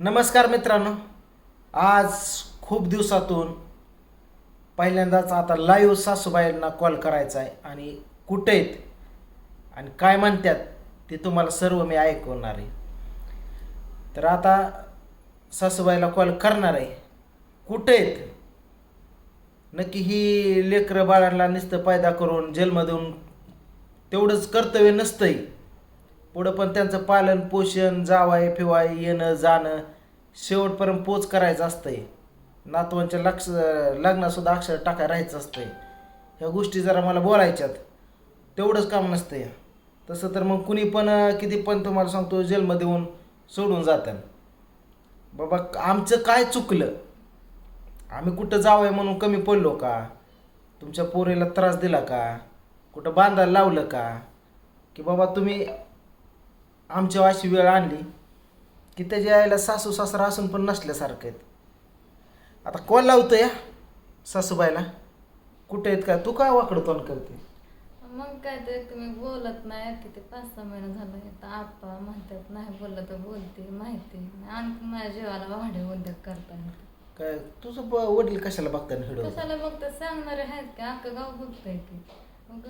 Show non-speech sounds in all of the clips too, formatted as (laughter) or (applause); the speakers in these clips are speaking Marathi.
नमस्कार मित्रांनो. आज खूप दिवसातून पहिल्यांदाच आता लाईव्ह सासूबाईंना कॉल करायचा आहे आणि कुठे आहेत आणि काय म्हणतात ते तुम्हाला सर्व मी ऐकवणार आहे. तर आता सासूबाईला कॉल करणार आहे. कुठे आहेत? नक्की ही लेकरं बाळांना नुसतं पैदा करून जन्म देऊन तेवढंच कर्तव्य नसतंही पुढं पण त्यांचं पालन पोषण जावाय फिवाय येणं जाणं शेवटपर्यंत पोच करायचं असतंय. नातवांच्या लक्ष लग्नासुद्धा अक्षर टाकाय राहायचं असतंय. ह्या गोष्टी जरा मला बोलायच्यात. तेवढंच काम नसतंय. तसं तर मग कुणी पण किती पण तुम्हाला सांगतो जन्म देऊन सोडून जातात बाबा आमचं काय चुकलं? आम्ही कुठं जावंय म्हणून कमी पडलो का? तुमच्या पोरीला त्रास दिला का? कुठं बांधायला लावलं का? की बाबा तुम्ही आमच्या अशी वेळ आणली की त्याच्या आईला सासू सासरा असून पण नसल्यासारखं आहेत. आता कॉल लावतो या सासूबाईला? कुठे आहेत का तू काय वाकडं तोंड करते? मग काय तर तुम्ही बोलत नाही किती पाच सहा महिने झालं तर आप्पा म्हणतात नाही बोललं तर बोलते माहिती नाही. आणखी माझ्या जीवाला वाढे उद्योग करता. काय? तुझं ब- वडील कशाला बघताना व्हिडिओ कशाला बघतं सांगणारे आहेत की अख्खं गाव बघतंय की. मग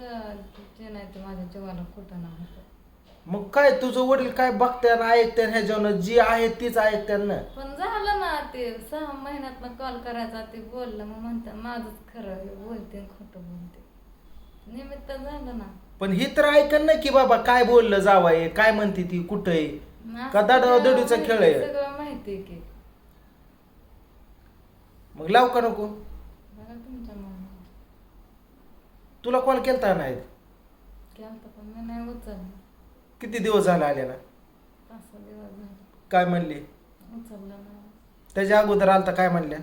जे नाही ते माझ्या जीवाला कुठं नाही. मग काय तुझं वडील काय बघत्यान ऐकत्यान ह्याच्यावर जी आहे तीच ऐकत्यान ना? पण झालं ना ते सहा महिन्यात कॉल करायचा ते बोललं मग म्हणतात माझंच खरं आहे, बोलते आणि खोटं बोलते. निमित्त झालं ना. पण ही तर ऐकन ना की बाबा काय बोललं जावाय काय म्हणते ती कुठं आहे मग का असं सगळं दडूचा खेळ आहे? माहिती- सगळं माहिती आहे की. मग लाव का नको? बघा तुमच्या तुला कॉल केलता नाही? केलतं पण मी नाही उचललं. किती दिवस झाला आलेला? पाच सहा दिवस झाले. काय म्हणली? उचललं नाही. त्याच्या अगोदर आलता काय म्हणल्या?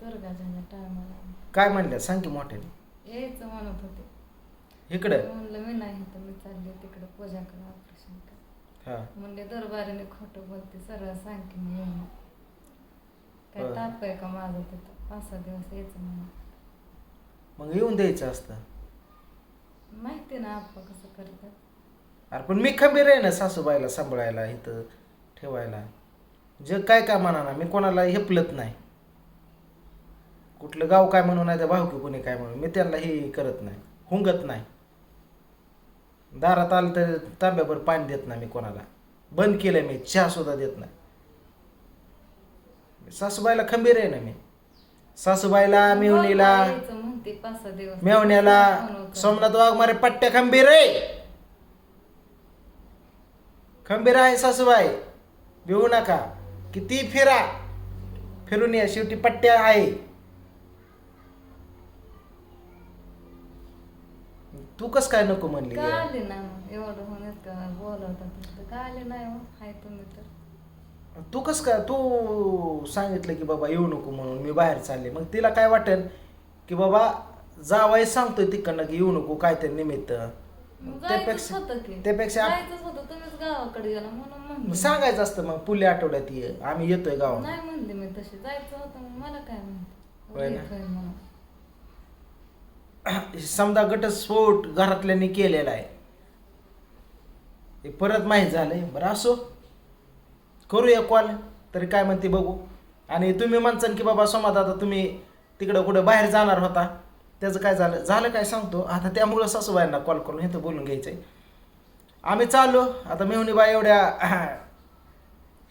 दुर्गाच्या टायमाला. काय म्हणल्या? सांग की मोठ्याने. यायचं म्हणत होते. इकडं? म्हणलं मी नाही तर मी चालले तिकडे पूजाकडे ऑपरेशन कर. हा. म्हणले दरबाराने खोटं बोलते सरळ सांग की मी येऊन काय बरं. ताप आहे का माझं तिथं? पाच सहा दिवस यायचं म्हणून. मग येऊन द्यायचं असतं. माहिती ना आप्पा कसं करतात. अरे पण मी खंबीर आहे ना सासूबाईला सांभाळायला इथं ठेवायला. जग काय काय म्हणा ना मी कोणाला हेपलत नाही. कुठलं गाव काय म्हणून नाही तर भावकी कोणी काय म्हणून मी त्यांना हे करत नाही हुंगत नाही. दारात आलं तर तांब्याभर पाणी देत नाही मी कोणाला. बंद केलं मी चहा सुद्धा देत नाही. सासूबाईला खंबीर आहे ना मी. सासूबाईला मेवणीला होता. सोमनाथ वाघमारे पट्ट्या खंबीर आहे. खंबीर आहे सासूबाई. भिवू नका. किती फिरा. फिरून या. शेवटी पट्ट्या आहे. तू कस काय नको म्हणली? का आले ना? मग एवढं होण्यात का बोलवता तिथं का आले नाही हो? हाय तुम्ही तर. तू कस काय? तू सांगितलं की बाबा येऊ नको म्हणून. मी बाहेर चालले. मग तिला काय वाटेल? की बाबा जावाय सांगतोय तिकडनं की येऊ नको. काय ते निमित्त. त्यापेक्षा त्यापेक्षा आप- जायचंच होतं तुम्हीच गावाकडे गेला म्हणून म्हणले. सांगायचं असतं मग पुढल्या आठवड्यात ये आम्ही येतोय गावात नाही म्हणले मी तशी जायचं होतं मग मला काय माहिती होय ना? येतोय म्हणून. (coughs) समजा घटस्फोट घरातल्यांनी केलेला आहे. हे परत माहीत झालंय बरं असो. करूया कॉल तरी काय म्हणते बघू. आणि तुम्ही म्हणसान की बाबा सोमा दादा तुम्ही तिकडं कुठं बाहेर जाणार होता? त्याचं काय झालं? झालं काय सांगतो? आता त्यामुळं सासूबाईंना कॉल करून इथं बोलून घ्यायचं आहे आम्ही चाललो. आता मेहुणीबाई एवढ्या (clears throat)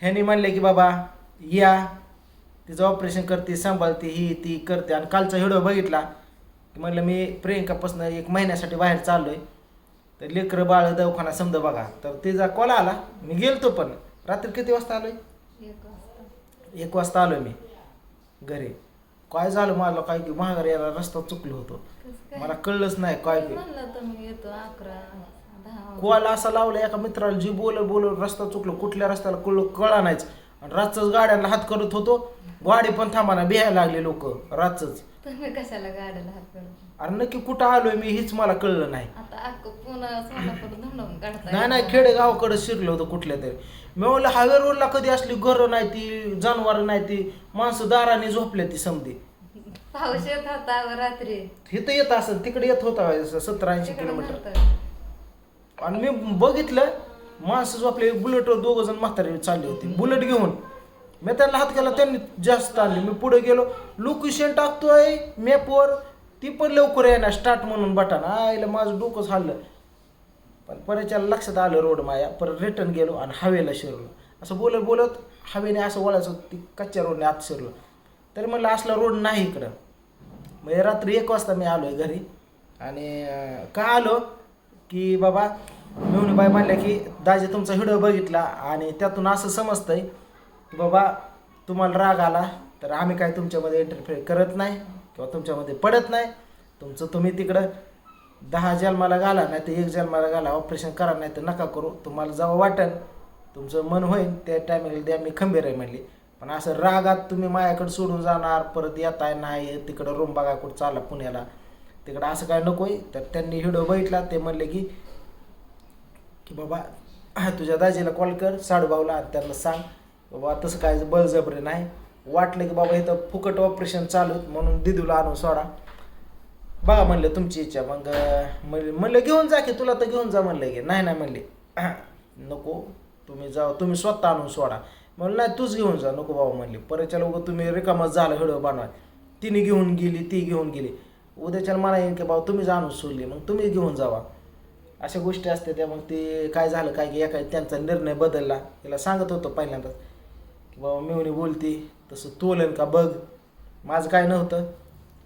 ह्यांनी म्हणले की बाबा या. तिचं ऑपरेशन करते सांभाळते ही ती करते. आणि कालचा व्हिडिओ बघितला. की म्हणलं मी प्रियंकापासून एक महिन्यासाठी बाहेर चाललोय. तर लेकरं बाळ दवाखाना समजा बघा. तर तिचा कॉल आला. मी गेलतो पण. रात्री किती वाजता आलोय? एक वाजता. एक वाजता आलोय मी. घरी. काय झालं मला काय की महागार यायला रस्ता चुकलो होतो. मला कळलंच नाही काय की. म्हणलं तर मी येतो अकरा दहा कॉल असा लावला एका मित्राला जी बोल बोल रस्ता चुकलो कुठल्या रस्त्याला कळलो कळा नाहीच. आणि रातच गाड्यांना हात करत होतो. गाडी पण थांबाना बिहायला लागले लोक रातच कशाला गाड्याला हात अरे नक्की कुठं आलोय मी हेच मला कळलं नाही. आता अख्खं पुन्हा सोलापूर धुंडवून काढताय. नाही नाही खेडेगावाकडे शिरलं होतं कुठल्या तरी. मी म्हणलं हायवेरवरला कधी असली घरं नाही ती जनावर नाही ती माणसं दाराने झोपल्या ती समधी. पाऊस येत होता रात्री. इथं येत असेल तिकडे येत होता सत्तर ऐंशी तिकडे किलोमीटर. नव्हतं. आणि मी बघितलं माणसं झोपले बुलेटवर दोघं जण म्हातारे चालले होते. बुलेट घेऊन मी त्यांना हात केला त्यांनी जास्त आले मी पुढे गेलो. लोकेशन टाकतोय मॅपवर ती पण लवकर येणार स्टार्ट म्हणून बटन. आईला माझं डोकंच हल्लं पण परतच्या लक्षात आलं रोड माया. परत रिटर्न गेलो आणि हवेला शिरलो. असं बोलत बोलत हवेने असं वळायचं ती कच्च्या रोडने आत शिरलो. तरी म्हणलं असला रोड नाही इकडं. म्हणजे रात्री एक वाजता मी आलो आहे घरी. आणि का आलो? की बाबा बाई म्हणल्या की दाजी तुमचा व्हिडिओ बघितला आणि त्यातून असं समजतंय की बाबा तुम्हाला राग आला तर आम्ही काय तुमच्यामध्ये इंटरफेअर करत नाही किंवा तुमच्यामध्ये पडत नाही. तुमचं तुम्ही तिकडं दहा जन्माला घाला नाही तर एक जन्माला घाला ऑपरेशन करा नाही तर नका करू. तुम्हाला जेव्हा वाटेल तुमचं मन होईल त्या टायमिंगला द्या मी खंबीर आहे म्हणली. पण असं रागात तुम्ही माझ्याकडे सोडून जाणार परत येताय नाही तिकडं रूम बघा कुठं चालला पुण्याला. तिकडं असं काय नकोय. तर त्यांनी व्हिडिओ बघितला ते म्हणले की की बाबा (clears throat) तुझ्या दाजीला कॉल कर साडूभाऊला त्यांना सांग बाबा तसं काय बळजबरी नाही. वाटलं की बाबा इथं फुकट ऑपरेशन चालू म्हणून दिदूला आणून सोडा. बघा म्हणलं तुमची इच्छा मग म्हणलं घेऊन जा की तुला तर घेऊन जा म्हणलं की. नाही नाही म्हणले. (clears throat) नको तुम्ही जा तुम्ही स्वतः आणून सोडा. म्हणलं नाही तूच घेऊन जा. नको बाबा म्हणले. परतच्या लोक तुम्ही रिकामच झालं हळू बनवा. तिने घेऊन गेली ती घेऊन गेली. उद्याच्या मला येईन की बाबा तुम्हीच आणून सोडली मग तुम्ही घेऊन जावा. अशा गोष्टी असते त्या मग ते काय झालं काय की एका त्यांचा निर्णय बदलला. तिला सांगत होतो पहिल्यांदाच की बाबा मेवणी बोलती तसं तोलन का बघ. माझं काय नव्हतं.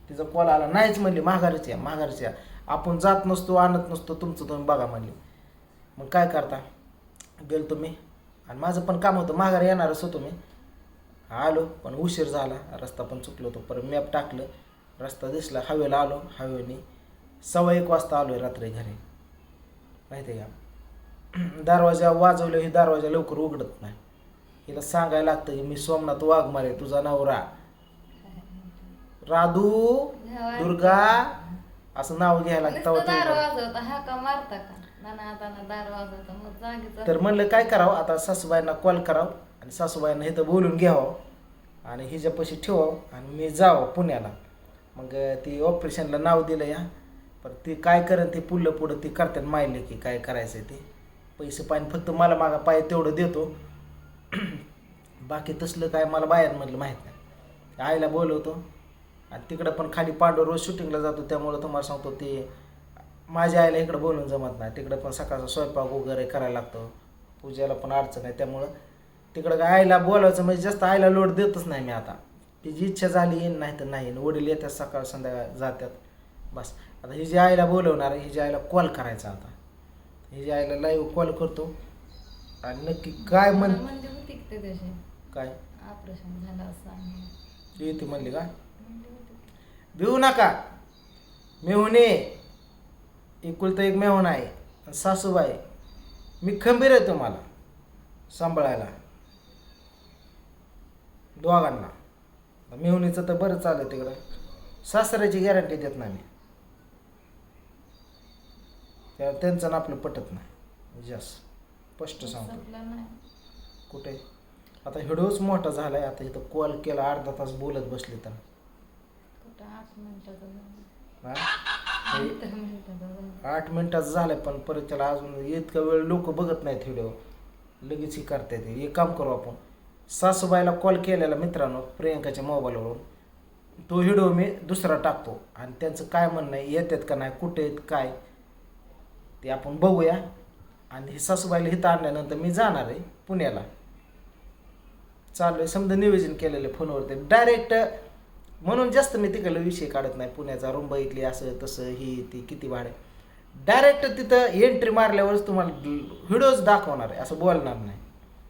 तिचा कॉल आला नाहीच म्हणली माघारीची या माघारीची या. आपण जात नसतो आणत नसतो तुमचं तुम्ही बघा म्हणली. मग काय करता? गेलो तुम्ही आणि माझं पण काम होतं माघारी येणारच होतो मी. आलो पण उशीर झाला. रस्ता पण चुकलो होतो. परत मॅप टाकलं. रस्ता दिसला हवेला आलो हवेने सव्वा एक वाजता आलो आहे रात्री घरी. माहिती आहे का? दरवाजा वाजवलं ही दरवाजा लवकर उघडत नाही. हिला सांगायला लागतं की मी सोमनाथ वाघमारे तुझा नवरा. राधू दुर्गा असं नाव घ्यायला लागतं तर म्हणलं काय करावं? आता सासूबाईंना कॉल करावं आणि सासूबाईंना इथं बोलून घ्यावं आणि हिच्यापाशी ठेवावं आणि मी जावं पुण्याला. मग ती ऑपरेशनला नाव दिलं या. पण ते काय करेन ते पुढलं पुढं ते करतात माहिले की काय करायचं ते. पैसे पाणी फक्त मला मागा पाय तेवढं देतो. (clears throat) बाकी तसलं काय मला बायांमधलं माहीत नाही. आईला बोलवतो. आणि तिकडं पण खाली पांडव रोज शूटिंगला जातो त्यामुळं तुम्हाला सांगतो ते माझ्या आईला इकडं बोलून जमत नाही. तिकडं पण सकाळचा स्वयंपाक वगैरे करायला लागतो. पूजेला पण अडचण आहे त्यामुळं तिकडं काय आईला बोलायचं म्हणजे जास्त आईला लोड देतच नाही मी आता. तिची इच्छा झाली येईन नाही. तर नाही वडील येतात सकाळ संध्याकाळ जातात. बस. आता हिची आईला बोलवणार हिची आईला कॉल करायचा आता. हिची आईला लाईव्ह कॉल करतो. आणि नक्की काय म्हण म्हणजे होती की ते दिवशी. काय? ऑपरेशन झालं असं आणि येते म्हणली का? म्हणली होती की. भिवू नका. मेहुणे एकुलता एक मेहून आहे. आणि सासूबाई मी खंबीर आहे तुम्हाला सांभाळायला. दोघांना. मेहुणीचं तर बरं चाललं तिकडं. सासऱ्याची गॅरंटी देत नाही मी. त्या त्यांचं ना आपलं पटत नाही. जास्त स्पष्ट सांगतो. कुठे? आता व्हिडिओच मोठा झालाय. आता इथं कॉल केला अर्धा तास बोलत बसले तर. आठ मिनिटाचं झालंय पण परत त्याला अजून इतका वेळ लोक बघत नाहीत व्हिडिओ लगेच ही करतायत. हे एक काम करू आपण. सासूबाईला कॉल केलेला मित्रांनो प्रियंकाच्या मोबाईलवरून. तो व्हिडिओ मी दुसरा टाकतो. आणि त्यांचं काय म्हणणं आहे? येतात का नाही? कुठे आहेत? काय? ते आपण बघूया. आणि ही सासूबाईला इथं आणल्यानंतर मी जाणार आहे पुण्याला. चालू आहे समजा नियोजन केलेलं फोनवरती डायरेक्ट म्हणून जास्त मी तिकडलं विषय काढत नाही. पुण्याचा रूम बघितली असं तसं ही ती किती भाडे डायरेक्ट तिथं एंट्री मारल्यावरच तुम्हाला व्हिडिओज दाखवणार आहे असं बोलणार नाही.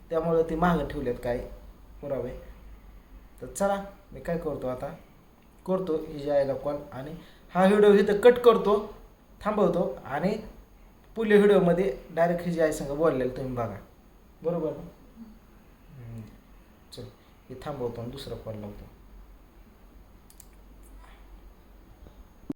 त्यामुळं ती मागं ठेवलेत काय पुरावे. तर चला मी काय करतो आता? करतो हिच्या आईला कॉल आणि हा व्हिडिओ इथं कट करतो थांबवतो. आणि पुढल्या व्हिडिओमध्ये डायरेक्ट हिची आई संग बोललेलं तुम्ही बघा. बरोबर? ना. चल हे थांबवतो आणि दुसरा कॉल लावतो.